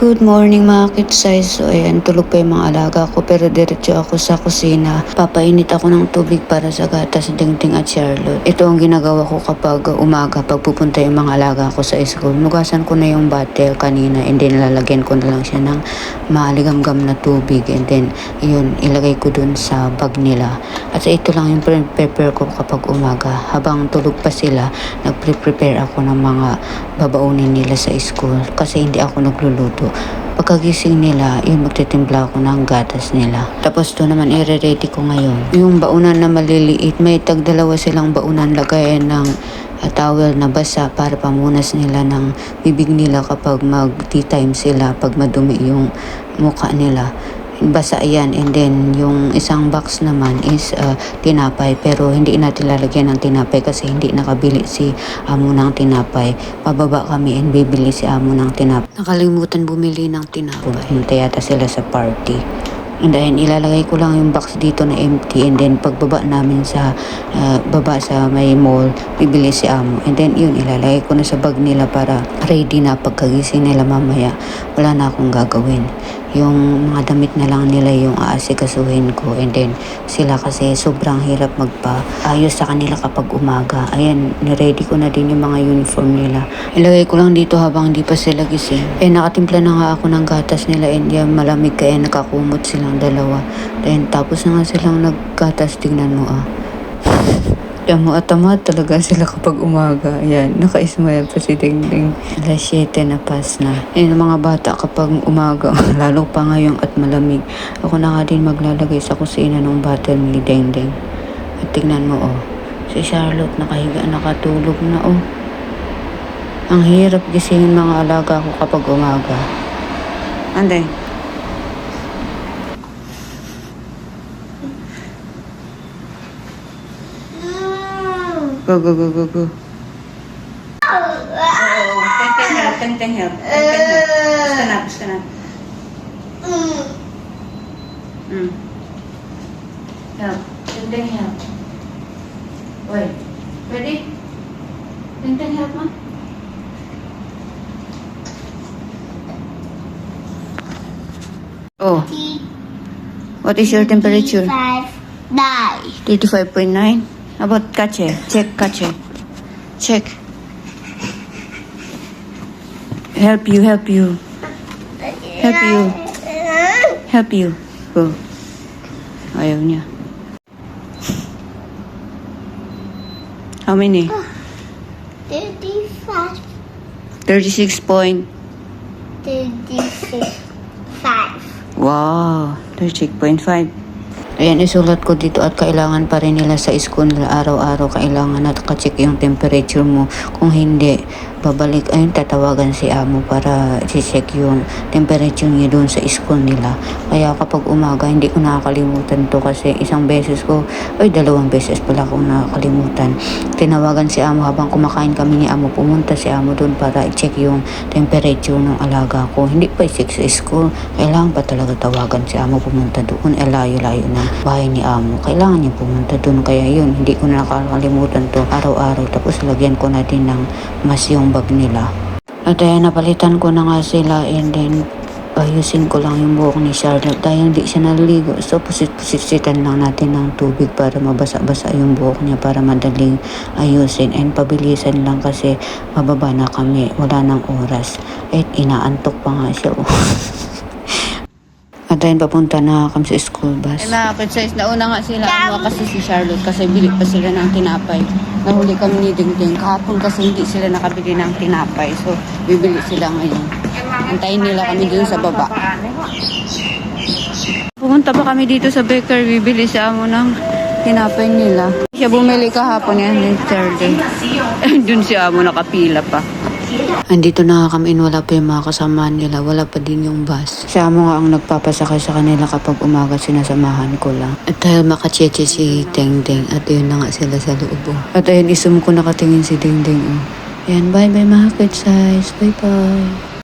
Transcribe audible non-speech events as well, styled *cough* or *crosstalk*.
Good morning mga kidsay. So ayan, tulog pa yung mga alaga ko pero diretso ako sa kusina. Papainit ako ng tubig para sa gatas, dingding at Charlotte. Ito ang ginagawa ko kapag umaga pag pupunta yung mga alaga ko sa school. Nugasan ko na yung bottle kanina and then lalagyan ko na lang siya ng maligamgam na tubig and then yun, ilagay ko dun sa bag nila. At ito lang yung prepare ko kapag umaga. Habang tulog pa sila, nagpre-prepare ako ng mga babaunin nila sa school kasi hindi ako nagluluto. Pagkagising nila, yun magtitimpla ako ng gatas nila. Tapos to naman i-ready ko ngayon. Yung baunan na maliliit, may tagdalawa silang baunan lagayan ng uh, towel na basa para pamunas nila ng bibig nila kapag mag tea time sila, pag madumi yung mukha nila basa yan and then yung isang box naman is uh, tinapay pero hindi natin lalagyan ng tinapay kasi hindi nakabili si amo ng tinapay pababa kami and bibili si amo ng tinapay nakalimutan bumili ng tinapay hintay yata sila sa party And then, ilalagay ko lang yung box dito na empty. And then, pagbaba namin sa uh, baba sa may mall, bibili si amo. And then, yun, ilalagay ko na sa bag nila para ready na pagkagising nila mamaya. Wala na akong gagawin. Yung mga damit na lang nila yung aasikasuhin ko. And then, sila kasi sobrang hirap magpa-ayos sa kanila kapag umaga. Ayan, niready ko na din yung mga uniform nila. Ilagay ko lang dito habang hindi pa sila gising. Eh, nakatimpla na nga ako ng gatas nila and yan, malamig kaya nakakumot silang dalawa. Then, tapos na nga silang naggatas. Tingnan mo ah. Tamo at tama talaga sila kapag umaga. Ayan, naka-smile pa si Dingding. Alas 7 na pas na. Ayan, mga bata kapag umaga, *laughs* lalo pa ngayon at malamig. Ako na nga din maglalagay sa kusina ng bottle ni Dingding. At tingnan mo, oh. Si Charlotte nakahiga, nakatulog na, oh. Ang hirap gisingin mga alaga ko kapag umaga. Ande. Go, go, go, go, go. Tenteng help, tenteng help, tenteng help. Basta na, basta na. Mm. Help, tenteng help. Wait, ready? Tenteng help, ma? Oh, what is your temperature? Five, nine. 35.9. How about Kache? Check Kache. Check. Help you, help you. Help you. Help you. Go. Ayaw niya. How many? Oh, thirty-five. 36 point. Thirty-six. Five. Wow, 36.5. Ayan, isulat ko dito at kailangan pa rin nila sa school araw-araw. Kailangan at check yung temperature mo. Kung hindi, babalik, ayun, tatawagan si amo para check yung temperature niya doon sa school nila. Kaya kapag umaga, hindi ko nakakalimutan to kasi isang beses ko, ay dalawang beses pala akong nakakalimutan. Tinawagan si amo habang kumakain kami ni amo. Pumunta si amo doon para i-check yung temperature ng alaga ko. Hindi pa i-check sa school. Kailangan pa talaga tawagan si amo pumunta doon. Eh, layo-layo na bahay ni amo. Kailangan niya pumunta doon. Kaya yun, hindi ko na nakakalimutan to araw-araw. Tapos lagyan ko na din ng mas yung bag nila. At ayan, napalitan ko na nga sila and then ayusin ko lang yung buhok ni Charlotte dahil hindi siya naliligo. So, pusit-pusititan lang natin ng tubig para mabasa-basa yung buhok niya para madaling ayusin. And pabilisan lang kasi mababa na kami. Wala nang oras. At inaantok pa nga siya. *laughs* At ayun, papunta na kami sa school bus. Ay, mga princess, nauna nga sila. Ano kasi si Charlotte kasi bili pa sila ng tinapay. Nahuli kami ni Dingding. Kahapon kasi hindi sila nakabili ng tinapay. So, bibili sila ngayon. Antayin nila kami dun sa baba. Pumunta pa kami dito sa baker. Bibili sa amo ng tinapay nila. Siya bumili kahapon yan Charlie. *laughs* dun si amo nakapila pa. Andito na kami, wala pa yung mga kasamahan nila, wala pa din yung bus. Siya mo nga ang nagpapasakay sa kanila kapag umaga sinasamahan ko lang. At dahil makacheche si Deng at yun na nga sila sa loob. oh. At ayun, isum ko nakatingin si Deng Deng. Oh. Bye bye mga good size. Bye bye.